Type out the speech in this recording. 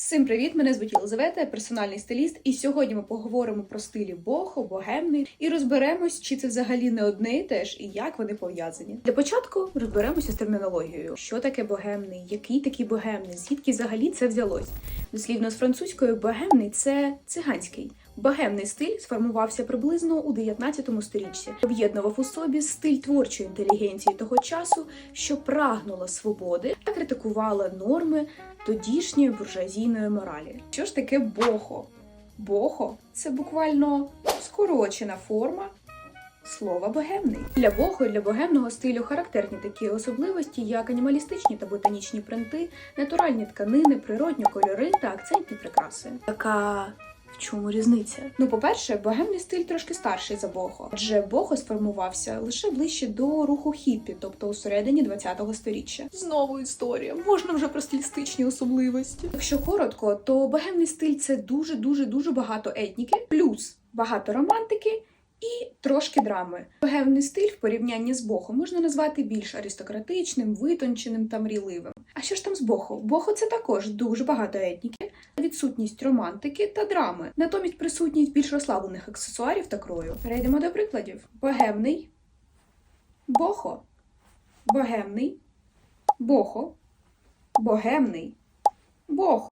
Всім привіт! Мене звуть Єлизавета, я персональний стиліст, і сьогодні ми поговоримо про стилі бохо, богемний і розберемось, чи це взагалі не одне і те ж, і як вони пов'язані. Для початку розберемося з термінологією, що таке богемний, який такий богемний, звідки взагалі це взялось. Дослівно з французькою богемний це циганський. Богемний стиль сформувався приблизно у 19 сторіччі, об'єднував у собі стиль творчої інтелігенції того часу, що прагнула свободи та критикувала норми тодішньої буржуазійної моралі. Що ж таке бохо? Бохо це буквально скорочена форма слова богемний. Для бохо і для богемного стилю характерні такі особливості, як анімалістичні та ботанічні принти, натуральні тканини, природні кольори та акцентні прикраси. Така чому різниця? Ну, по-перше, богемний стиль трошки старший за бохо, адже бохо сформувався лише ближче до руху хіппі, тобто у середині 20-го сторіччя. Знову історія. Можна вже про стилістичні особливості. Якщо коротко, то богемний стиль це дуже дуже дуже багато етніки, плюс багато романтики. І трошки драми. Богемний стиль в порівнянні з бохо можна назвати більш аристократичним, витонченим та мрійливим. А що ж там з бохо? Бохо це також дуже багато етніки, відсутність романтики та драми, натомість присутність більш розслаблених аксесуарів та крою. Перейдемо до прикладів: богемний, бохо, богемний, бохо, богемний, бохо.